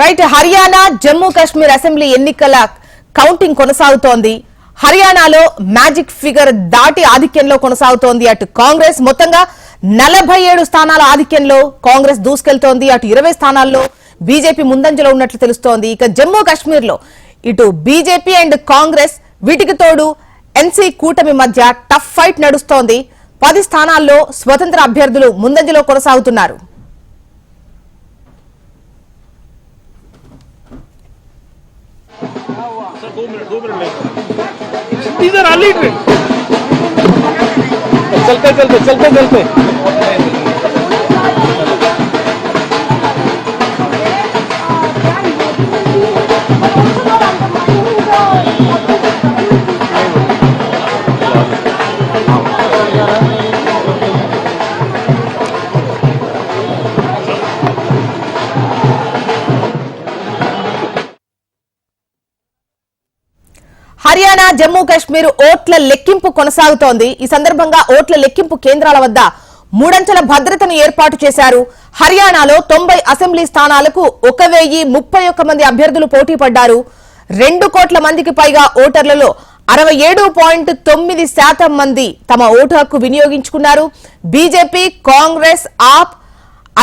Right Haryana Jammu Kashmir assembly ఎన్నికల counting కొనసాగుతోంది. హర్యానాలో మ్యాజిక్ ఫిగర్ దాటి ఆధిక్యంలో కొనసాగుతోంది అటు కాంగ్రెస్. మొత్తంగా నలభై ఏడు స్థానాల ఆధిక్యంలో కాంగ్రెస్ దూసుకెళ్తోంది. అటు ఇరవై స్థానాల్లో బీజేపీ ముందంజలో ఉన్నట్లు తెలుస్తోంది. ఇక జమ్మూ కాశ్మీర్లో ఇటు బీజేపీ అండ్ కాంగ్రెస్ వీటికి తోడు ఎన్సీ కూటమి మధ్య టఫ్ ఫైట్ నడుస్తోంది. పది స్థానాల్లో స్వతంత్ర అభ్యర్థులు ముందంజలో కొనసాగుతున్నారు. ती जर आली चलते चलते चलते चलते। హర్యానా జమ్మూ కాశ్మీర్ ఓట్ల లెక్కింపు కొనసాగుతోంది. ఈ సందర్భంగా ఓట్ల లెక్కింపు కేంద్రాల వద్ద మూడంచెల భద్రతను ఏర్పాటు చేశారు. హర్యానాలో తొంభై అసెంబ్లీ స్థానాలకు ఒక వెయ్యి ముప్పై ఒక్క మంది అభ్యర్థులు పోటీ పడ్డారు. రెండు కోట్ల మందికి పైగా ఓటర్లలో అరవై ఏడు పాయింట్ తొమ్మిది శాతం మంది తమ ఓటు హక్కు వినియోగించుకున్నారు. BJP Congress AAP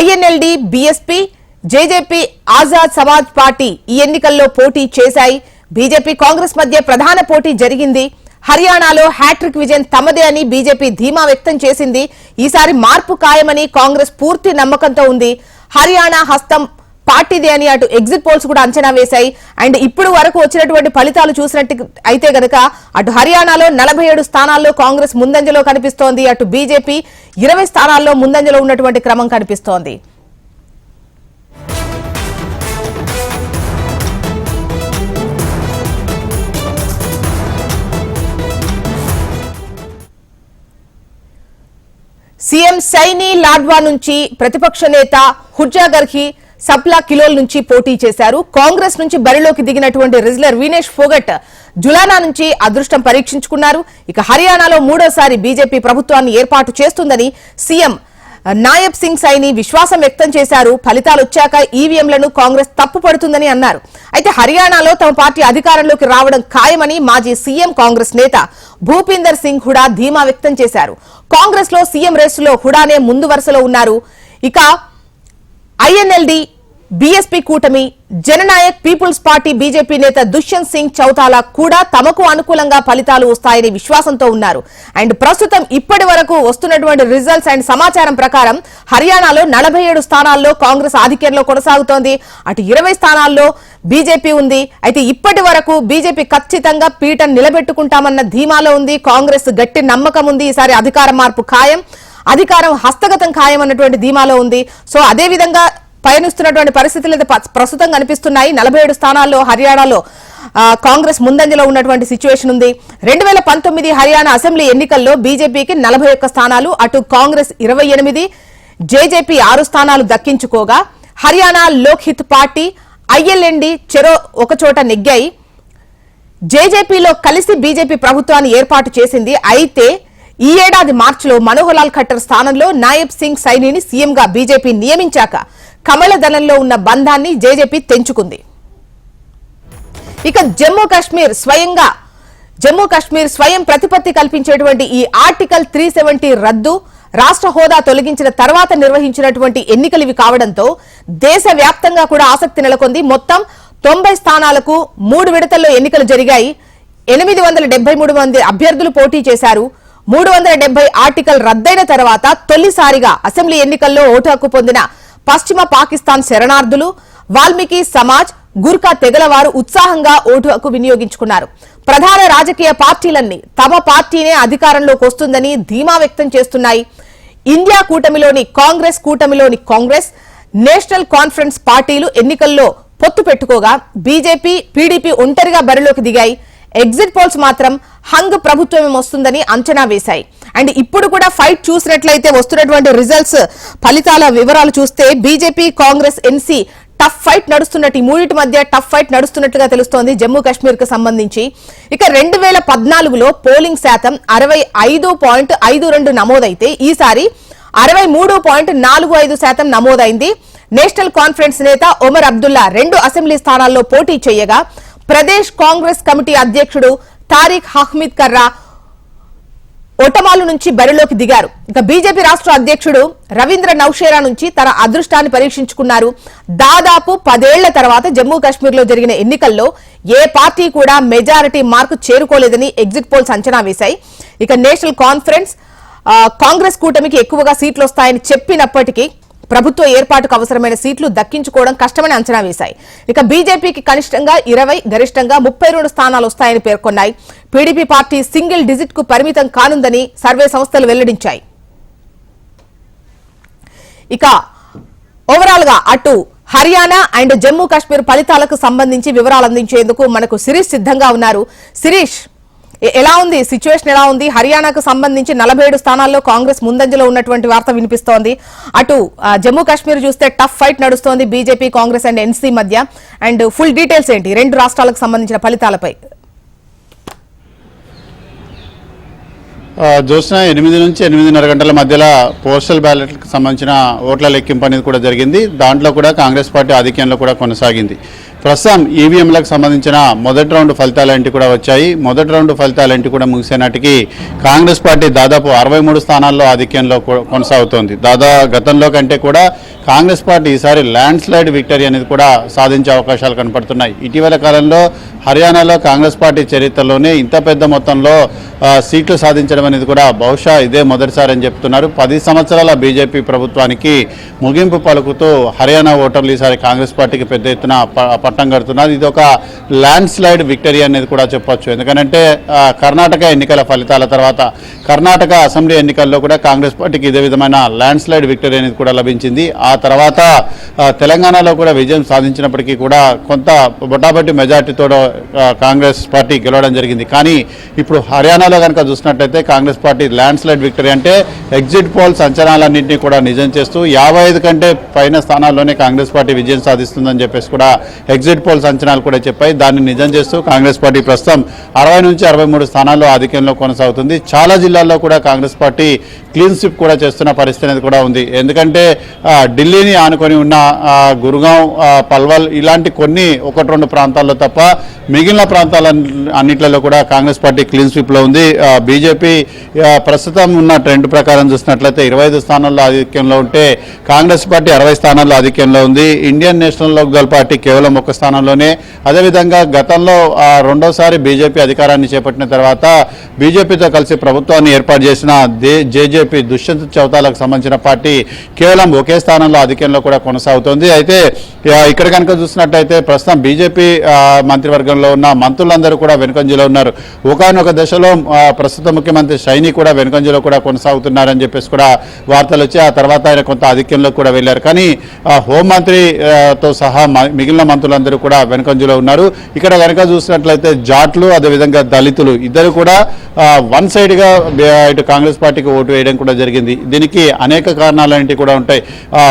INLD BSP JJP Azad Samaj party ఈ ఎన్నికల్లో పోటీ చేశాయి. బీజేపీ కాంగ్రెస్ మధ్య ప్రధాన పోటీ జరిగింది. హర్యానాలో హ్యాట్రిక్ విజయం తమదే అని బీజేపీ ధీమా వ్యక్తం చేసింది. ఈసారి మార్పు ఖాయమని కాంగ్రెస్ పూర్తి నమ్మకంతో ఉంది. హర్యానా హస్తం పార్టీదే అని అటు ఎగ్జిట్ పోల్స్ కూడా అంచనా వేశాయి. అండ్ ఇప్పుడు వరకు వచ్చినటువంటి ఫలితాలు చూసినట్టు అయితే గనక అటు హర్యానాలో నలభై ఏడు స్థానాల్లో కాంగ్రెస్ ముందంజలో కనిపిస్తోంది. అటు బీజేపీ ఇరవై స్థానాల్లో ముందంజలో ఉన్నటువంటి క్రమం కనిపిస్తోంది. సీఎం సైని లాడ్వా నుంచి ప్రతిపక్ష నేత హుర్జా గర్హి సప్లా కిలోల్ నుంచి పోటీ చేశారు. కాంగ్రెస్ నుంచి బరిలోకి దిగినటువంటి రిజ్లర్ వినేష్ ఫోగట్ జులానా నుంచి అదృష్టం పరీక్షించుకున్నారు. ఇక హర్యానాలో మూడోసారి బీజేపీ ప్రభుత్వాన్ని ఏర్పాటు చేస్తుందని సీఎం నాయబ్ సింగ్ సైని విశ్వాసం వ్యక్తం చేశారు. ఫలితాలు వచ్చాక ఈవీఎంలను కాంగ్రెస్ తప్పు పడుతుందని అన్నారు. అయితే హర్యానాలో తమ పార్టీ అధికారంలోకి రావడం ఖాయమని మాజీ సీఎం కాంగ్రెస్ నేత భూపీందర్ సింగ్ హుడా ధీమా వ్యక్తం చేశారు. కాంగ్రెస్లో సీఎం రేసులో హుడానే ముందు వరుసలో ఉన్నారు. ఇక ఐఎన్ఎల్డి బీఎస్పీ కూటమి జననాయక్ పీపుల్స్ పార్టీ బీజేపీ నేత దుష్యంత్ సింగ్ చౌతాలా కూడా తమకు అనుకూలంగా ఫలితాలు వస్తాయని విశ్వాసంతో ఉన్నారు. అండ్ ప్రస్తుతం ఇప్పటి వరకు వస్తున్నటువంటి రిజల్ట్స్ అండ్ సమాచారం ప్రకారం హర్యానాలో నలభై ఏడు స్థానాల్లో కాంగ్రెస్ ఆధిక్యంలో కొనసాగుతోంది. అటు ఇరవై స్థానాల్లో బీజేపీ ఉంది. అయితే ఇప్పటి వరకు బీజేపీ ఖచ్చితంగా పీఠం నిలబెట్టుకుంటామన్న ధీమాలో ఉంది. కాంగ్రెస్ గట్టి నమ్మకం ఉంది. ఈసారి అధికార మార్పు ఖాయం అధికారం హస్తగతం ఖాయం అన్నటువంటి ధీమాలో ఉంది. సో అదేవిధంగా పయనిస్తున్నటువంటి పరిస్థితులు అయితే ప్రస్తుతం కనిపిస్తున్నాయి. నలభై ఏడు స్థానాల్లో హర్యానాలో కాంగ్రెస్ ముందంజలో ఉన్నటువంటి సిచ్యువేషన్ ఉంది. రెండు వేల పంతొమ్మిది హర్యానా అసెంబ్లీ ఎన్నికల్లో బీజేపీకి నలభై ఒక్క స్థానాలు అటు కాంగ్రెస్ ఇరవై ఎనిమిది జేజేపీ ఆరు స్థానాలు దక్కించుకోగా హర్యానా లోక్హిత్ పార్టీ ఐఎల్ఎన్డి చెరో ఒకచోట నెగ్గాయి. జేజేపీలో కలిసి బీజేపీ ప్రభుత్వాన్ని ఏర్పాటు చేసింది. అయితే ఈ ఏడాది మార్చిలో మనోహర్ లాల్ ఖట్టర్ స్థానంలో నాయబ్ సింగ్ సైనిని సీఎంగా బీజేపీ నియమించాక కమల దళంలో ఉన్న బంధాన్ని జేజేపీ తెంచుకుంది. ఇక జమ్మూ కాశ్మీర్ స్వయంగా జమ్మూ కాశ్మీర్ స్వయం ప్రతిపత్తి కల్పించేటువంటి ఈ ఆర్టికల్ త్రీ సెవెంటీ రద్దు రాష్ట్ర హోదా తొలగించిన తర్వాత నిర్వహించినటువంటి ఎన్నికలు ఇవి కావడంతో దేశవ్యాప్తంగా కూడా ఆసక్తి నెలకొంది. మొత్తం తొంభై స్థానాలకు మూడు విడతల్లో ఎన్నికలు జరిగాయి. ఎనిమిది వందల డెబ్బై మూడు మంది అభ్యర్థులు పోటీ చేశారు. మూడు వందల డెబ్బై ఆర్టికల్ రద్దయిన తర్వాత తొలిసారిగా అసెంబ్లీ ఎన్నికల్లో ఓటు హక్కు పొందిన పశ్చిమ పాకిస్తాన్ శరణార్థులు వాల్మీకి సమాజ్ గుర్ఖా తెగల వారు ఉత్సాహంగా ఓటు హక్కు వినియోగించుకున్నారు. ప్రధాన రాజకీయ పార్టీలన్నీ తమ పార్టీనే అధికారంలోకి వస్తుందని ధీమా వ్యక్తం చేస్తున్నాయి. ఇండియా కూటమిలోని కాంగ్రెస్ కూటమిలోని కాంగ్రెస్ నేషనల్ కాన్ఫరెన్స్ పార్టీలు ఎన్నికల్లో పొత్తు పెట్టుకోగా బీజేపీ పీడీపీ ఒంటరిగా బరిలోకి దిగాయి. ఎగ్జిట్ పోల్స్ మాత్రం హంగ్ ప్రభుత్వమే వస్తుందని అంచనా వేశాయి. అండ్ ఇప్పుడు కూడా ఫైట్ చూసినట్లయితే వస్తున్నటువంటి రిజల్ట్స్ ఫలితాల వివరాలు చూస్తే BJP Congress NC tough fight నడుస్తున్నట్టు ఈ మూడింటి మధ్య టఫ్ ఫైట్ నడుస్తున్నట్టుగా తెలుస్తోంది జమ్మూ కాశ్మీర్కు సంబంధించి. ఇక రెండు వేల పద్నాలుగులో పోలింగ్ శాతం అరవై ఐదు పాయింట్ ఐదు రెండు నమోదైతే ఈసారి అరవై మూడు పాయింట్ నాలుగు ఐదు శాతం నమోదైంది. నేషనల్ కాన్ఫరెన్స్ నేత ఒమర్ అబ్దుల్లా రెండు అసెంబ్లీ స్థానాల్లో పోటీ చేయగా ప్రదేశ్ కాంగ్రెస్ కమిటీ అధ్యక్షుడు తారిక్ హహ్మద్ కర్రా ఒటమాలు నుంచి బరిలోకి దిగారు. ఇక బీజేపీ రాష్ట్ర అధ్యక్షుడు రవీంద్ర నౌషేరా నుంచి తన అదృష్టాన్ని పరీక్షించుకున్నారు. దాదాపు పదేళ్ళ తర్వాత జమ్మూ కాశ్మీర్లో జరిగిన ఎన్నికల్లో ఏ పార్టీ కూడా మెజారిటీ మార్కు చేరుకోలేదని ఎగ్జిట్ పోల్స్ అంచనా వేశాయి. ఇక నేషనల్ కాన్ఫరెన్స్ కాంగ్రెస్ కూటమికి ఎక్కువగా సీట్లు వస్తాయని చెప్పినప్పటికీ ప్రభుత్వ ఏర్పాటుకు అవసరమైన సీట్లు దక్కించుకోవడం కష్టమని అంచనా వేశాయి. ఇక బీజేపీకి కనిష్టంగా ఇరవై గరిష్టంగా ముప్పై రెండు స్థానాలు వస్తాయని పేర్కొన్నాయి. పీడీపీ పార్టీ సింగిల్ డిజిట్కు పరిమితం కానుందని సర్వే సంస్థలు వెల్లడించాయి. ఇక ఓవరాల్గా అటు హర్యానా అండ్ జమ్మూ కాశ్మీర్ ఫలితాలకు సంబంధించి వివరాలు అందించేందుకు మనకు శిరీష్ సిద్ధంగా ఉన్నారు. శిరీష్ ఎలా ఉంది? సిచ్యువేషన్ ఎలా ఉంది? హర్యానాకు సంబంధించి నలభై ఏడు స్థానాల్లో కాంగ్రెస్ ముందంజలో ఉన్నటువంటి వార్త వినిపిస్తోంది. అటు జమ్మూ కాశ్మీర్ చూస్తే టఫ్ ఫైట్ నడుస్తోంది బీజేపీ కాంగ్రెస్ అండ్ ఎన్సీ మధ్య. అండ్ ఫుల్ డీటెయిల్స్ ఏంటి? రెండు రాష్ట్రాలకు సంబంధించిన ఫలితాలపై. ఆ, జ్యోత్స్న ఎనిమిది నుంచి ఎనిమిదిన్నర గంటల మధ్యలో పోస్టల్ బ్యాలెట్లకు సంబంధించిన ఓట్ల లెక్కింపు అనేది కూడా జరిగింది. దాంట్లో కూడా కాంగ్రెస్ పార్టీ ఆధిక్యంలో కూడా కొనసాగింది. ప్రస్తుతం ఈవీఎంలకు సంబంధించిన మొదటి రౌండ్ ఫలితాలంటి కూడా వచ్చాయి. మొదటి రౌండ్ ఫలితాలంటి కూడా ముగిసే నాటికి కాంగ్రెస్ పార్టీ దాదాపు అరవై మూడు స్థానాల్లో ఆధిక్యంలో కొ- కొనసాగుతోంది. దాదా గతంలో కంటే కూడా కాంగ్రెస్ పార్టీ ఈసారి ల్యాండ్ స్లైడ్ విక్టరీ అనేది కూడా సాధించే అవకాశాలు కనపడుతున్నాయి. ఇటీవల కాలంలో హర్యానాలో కాంగ్రెస్ పార్టీ చరిత్రలోనే ఇంత పెద్ద మొత్తంలో సీట్లు సాధించడం అనేది కూడా బహుశా ఇదే మొదటిసారి అని చెప్తున్నారు. పది సంవత్సరాల బీజేపీ ప్రభుత్వానికి ముగింపు పలుకుతూ హర్యానా ఓటర్లు ఈసారి కాంగ్రెస్ పార్టీకి పెద్ద ఎత్తున పట్టం కడుతున్నారు. ఇది ఒక ల్యాండ్ స్లైడ్ విక్టరీ అనేది కూడా చెప్పొచ్చు. ఎందుకంటే కర్ణాటక ఎన్నికల ఫలితాల తర్వాత కర్ణాటక అసెంబ్లీ ఎన్నికల్లో కూడా కాంగ్రెస్ పార్టీకి ఇదే విధమైన ల్యాండ్ స్లైడ్ విక్టరీ అనేది కూడా లభించింది. ఆ తర్వాత తెలంగాణలో కూడా విజయం సాధించినప్పటికీ కూడా కొంత బొటాబొట్టి మెజార్టీతో కాంగ్రెస్ పార్టీ గెలవడం జరిగింది. కానీ ఇప్పుడు హర్యానాలో కనుక చూసినట్టయితే Congress party landslide victory అంటే ఎగ్జిట్ పోల్స్ అంచనాలన్నింటినీ కూడా నిజం చేస్తూ యాభై ఐదు కంటే పైన స్థానాల్లోనే కాంగ్రెస్ పార్టీ విజయం సాధిస్తుందని చెప్పేసి కూడా ఎగ్జిట్ పోల్స్ అంచనాలు కూడా చెప్పాయి. దాన్ని నిజం చేస్తూ కాంగ్రెస్ పార్టీ ప్రస్తుతం అరవై నుంచి అరవై మూడు స్థానాల్లో ఆధిక్యంలో కొనసాగుతుంది. చాలా జిల్లాల్లో కూడా కాంగ్రెస్ పార్టీ క్లీన్ స్విప్ కూడా చేస్తున్న పరిస్థితి అనేది కూడా ఉంది. ఎందుకంటే ఢిల్లీని ఆనుకొని ఉన్న గురుగాం పల్వల్ ఇలాంటి కొన్ని ఒకటి రెండు ప్రాంతాల్లో తప్ప మిగిలిన ప్రాంతాల అన్నిట్లలో కూడా కాంగ్రెస్ పార్టీ క్లీన్ స్విప్లో ఉంది. బీజేపీ ప్రస్తుతం ఉన్న ట్రెండ్ ప్రకారం చూసినట్లయితే ఇరవై ఐదు స్థానాల్లో ఆధిక్యంలో ఉంటే కాంగ్రెస్ పార్టీ అరవై స్థానాల్లో ఆధిక్యంలో ఉంది. ఇండియన్ నేషనల్ లోక్దల్ పార్టీ కేవలం ఒక స్థానంలోనే. అదేవిధంగా గతంలో రెండోసారి బీజేపీ అధికారాన్ని చేపట్టిన తర్వాత బీజేపీతో కలిసి ప్రభుత్వాన్ని ఏర్పాటు చేసిన జేజేపీ దుష్యంత్ చౌతాలకు సంబంధించిన పార్టీ కేవలం ఒకే స్థానంలో ఆధిక్యంలో కూడా కొనసాగుతోంది. అయితే ఇక్కడ కనుక చూసినట్టయితే ప్రస్తుతం బీజేపీ మంత్రివర్గంలో ఉన్న మంత్రులందరూ కూడా వెనుకంజలో ఉన్నారు. ఒకనొక దశలో ప్రస్తుత ముఖ్యమంత్రి షైని కూడా వెనుకంజలో కూడా కొనసాగుతున్నారని చెప్పేసి కూడా వార్తలు వచ్చి ఆ తర్వాత ఆయన కొంత ఆధిక్యంలో కూడా వెళ్ళారు. కానీ హోంమంత్రితో తో సహా మిగిలిన మంత్రులందరూ కూడా వెనుకంజలో ఉన్నారు. ఇక్కడ కనుక చూసినట్లయితే జాట్లు అదేవిధంగా దళితులు ఇద్దరు కూడా వన్ సైడ్గా ఇటు కాంగ్రెస్ పార్టీకి ఓటు వేయడం కూడా జరిగింది. దీనికి అనేక కారణాలు కూడా ఉంటాయి.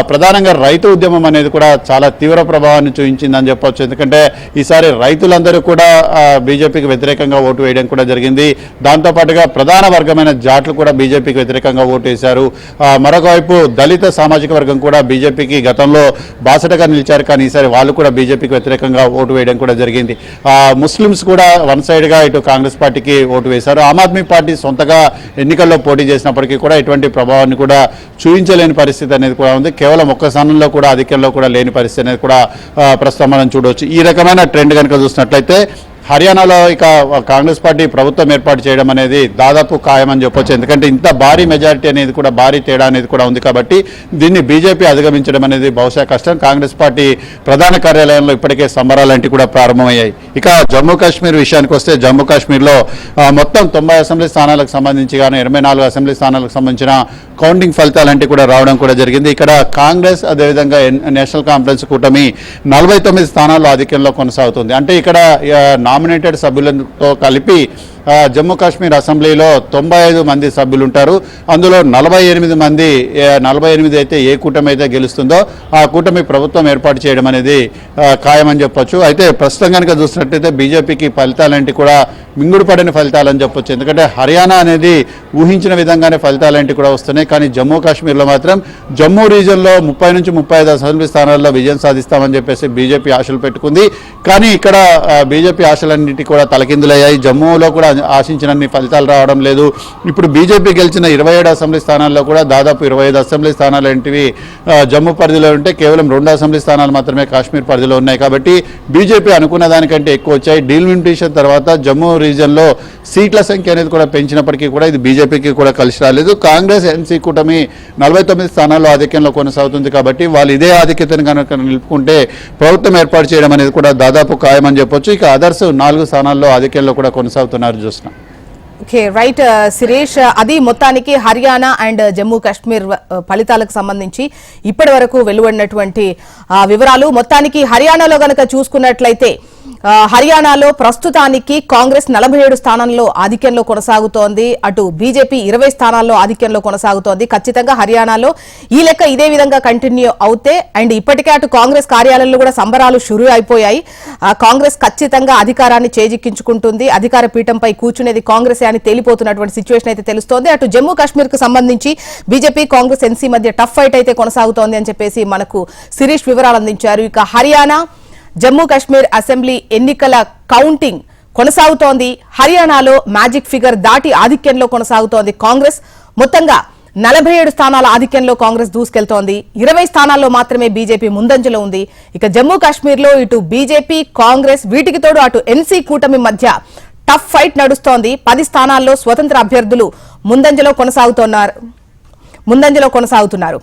ప్రధానంగా రైతు ఉద్యమం అనేది కూడా చాలా తీవ్ర ప్రభావాన్ని చూపించిందని చెప్పొచ్చు. ఎందుకంటే ఈసారి రైతులందరూ కూడా బీజేపీకి వ్యతిరేకంగా ఓటు వేయడం కూడా జరిగింది. దాంతోపాటుగా ప్రధాన వర్గమైన జాట్లు కూడా బీజేపీకి వ్యతిరేకంగా ఓటు వేశారు. ఆ, మరొక వైపు దళిత సామాజిక వర్గం కూడా బీజేపీకి గతంలో బాసటగా నిలిచారు. కానీ ఈసారి వాళ్ళు కూడా బీజేపీకి వ్యతిరేకంగా ఓటు వేయడం కూడా జరిగింది. ముస్లిమ్స్ కూడా వన్ సైడ్గా ఇటు కాంగ్రెస్ పార్టీకి ఓటు వేశారు. ఆమ్ ఆద్మీ పార్టీ సొంతగా ఎన్నికల్లో పోటీ చేసినప్పటికీ కూడా ఎటువంటి ప్రభావాన్ని కూడా చూపించలేని పరిస్థితి అనేది కూడా ఉంది. కేవలం ఒక్క స్థానంలో కూడా అధికంలో కూడా లేని పరిస్థితి అనేది కూడా ప్రస్తుతం మనం చూడవచ్చు ఈ రకమైన ట్రెండ్ కనుక చూసినట్లయితే హర్యానాలో ఇక కాంగ్రెస్ పార్టీ ప్రభుత్వం ఏర్పాటు చేయడం అనేది దాదాపు ఖాయమని చెప్పొచ్చు. ఎందుకంటే ఇంత భారీ మెజారిటీ అనేది కూడా భారీ తేడా అనేది కూడా ఉంది కాబట్టి దీన్ని బీజేపీ అధిగమించడం అనేది బహుశా కష్టం. కాంగ్రెస్ పార్టీ ప్రధాన కార్యాలయంలో ఇప్పటికే సంబరాలంటి కూడా ప్రారంభమయ్యాయి. ఇక జమ్మూ కాశ్మీర్ విషయానికి వస్తే జమ్మూ కాశ్మీర్లో మొత్తం తొంభై అసెంబ్లీ స్థానాలకు సంబంధించి కానీ ఇరవై నాలుగు అసెంబ్లీ స్థానాలకు సంబంధించిన కౌంటింగ్ ఫలితాలంటే కూడా రావడం కూడా జరిగింది. ఇక్కడ కాంగ్రెస్ అదేవిధంగా నేషనల్ కాన్ఫరెన్స్ కూటమి నలభై తొమ్మిది స్థానాల్లో ఆధిక్యంలో కొనసాగుతుంది. అంటే ఇక్కడ నామినేటెడ్ సభ్యులతో కలిపి జమ్మూ కాశ్మీర్ అసెంబ్లీలో తొంభై ఐదు మంది సభ్యులు ఉంటారు అందులో నలభై ఎనిమిది మంది నలభై ఎనిమిది అయితే ఏ కూటమి అయితే గెలుస్తుందో ఆ కూటమి ప్రభుత్వం ఏర్పాటు చేయడం అనేది ఖాయమని చెప్పొచ్చు. అయితే ప్రస్తుతం కనుక చూసినట్టయితే బీజేపీకి ఫలితాలంటే కూడా మింగుడు పడిన ఫలితాలని చెప్పొచ్చు. ఎందుకంటే హర్యానా అనేది ఊహించిన విధంగానే ఫలితాలేంటి కూడా వస్తున్నాయి. కానీ జమ్మూ కాశ్మీర్లో మాత్రం జమ్మూ రీజన్లో ముప్పై నుంచి ముప్పై ఐదు అసెంబ్లీ స్థానాల్లో విజయం సాధిస్తామని చెప్పేసి బీజేపీ ఆశలు పెట్టుకుంది. కానీ ఇక్కడ బీజేపీ ఆశలన్నిటి కూడా తలకిందులయ్యాయి. జమ్మూలో కూడా ఆశించినన్ని ఫలితాలు రావడం లేదు. ఇప్పుడు బీజేపీ గెలిచిన ఇరవై ఏడు అసెంబ్లీ స్థానాల్లో కూడా దాదాపు ఇరవై ఐదు అసెంబ్లీ స్థానాలు ఏంటివి జమ్మూ పరిధిలో ఉంటే కేవలం రెండు అసెంబ్లీ స్థానాలు మాత్రమే కాశ్మీర్ పరిధిలో ఉన్నాయి. కాబట్టి బీజేపీ అనుకున్న దానికంటే ఎక్కువ వచ్చాయి. డీలిమిటేషన్ తర్వాత జమ్మూ రీజన్లో సీట్ల సంఖ్య అనేది కూడా పెంచినప్పటికీ కూడా ఇది బీజేపీకి కూడా కలిసి రాలేదు. కాంగ్రెస్ ఎన్సీ కూటమి నలభై తొమ్మిది స్థానాల్లో ఆధిక్యంలో కొనసాగుతుంది కాబట్టి వాళ్ళు ఇదే ఆధిక్యతను కనుక నిలుపుకుంటే ప్రభుత్వం ఏర్పాటు చేయడం అనేది కూడా దాదాపు ఖాయమని చెప్పొచ్చు. ఇక అదర్స్ నాలుగు స్థానాల్లో ఆధిక్యంలో కూడా కొనసాగుతున్నారు చూస్తున్నాం ఓకే రైట్ సురేష్ అది మొత్తానికి హర్యానా అండ్ జమ్మూ కాశ్మీర్ ఫలితాలకు సంబంధించి ఇప్పటి వరకు వెలువడినటువంటి ఆ, వివరాలు. మొత్తానికి హర్యానాలో గనక చూసుకున్నట్లయితే హర్యానాలో ప్రస్తుతానికి కాంగ్రెస్ నలభై ఏడు స్థానంలో ఆధిక్యంలో కొనసాగుతోంది. అటు బీజేపీ ఇరవై స్థానాల్లో ఆధిక్యంలో కొనసాగుతోంది. ఖచ్చితంగా హర్యానాలో ఈ లెక్క ఇదే విధంగా కంటిన్యూ అవుతే అండ్ ఇప్పటికే అటు కాంగ్రెస్ కార్యాలయంలో కూడా సంబరాలు షురూ అయిపోయాయి. కాంగ్రెస్ ఖచ్చితంగా అధికారాన్ని చేజిక్కించుకుంటుంది. అధికార పీఠంపై కూర్చునేది కాంగ్రెస్ అని తేలిపోతున్నటువంటి సిచ్యువేషన్ అయితే తెలుస్తోంది. అటు జమ్మూ కాశ్మీర్కు సంబంధించి బీజేపీ కాంగ్రెస్ ఎన్సీ మధ్య టఫ్ ఫైట్ అయితే కొనసాగుతోంది అని చెప్పేసి మనకు శిరీష్ వివరాలు అందించారు. ఇక హర్యానా జమ్మూ కాశ్మీర్ అసెంబ్లీ ఎన్నికల కౌంటింగ్ కొనసాగుతోంది. హర్యానాలో మ్యాజిక్ ఫిగర్ దాటి ఆధిక్యంలో కొనసాగుతోంది కాంగ్రెస్. మొత్తంగా నలభై ఏడు స్థానాల ఆధిక్యంలో కాంగ్రెస్ దూసుకెళ్తోంది. ఇరవై స్థానాల్లో మాత్రమే బీజేపీ ముందంజలో ఉంది. ఇక జమ్మూ కాశ్మీర్లో ఇటు బీజేపీ కాంగ్రెస్ వీటికి తోడు అటు ఎన్సీ కూటమి మధ్య టఫ్ ఫైట్ నడుస్తోంది. పది స్థానాల్లో స్వతంత్ర అభ్యర్థులు ముందంజలో కొనసాగుతున్నారు. ముందంజలో కొనసాగుతున్నారు.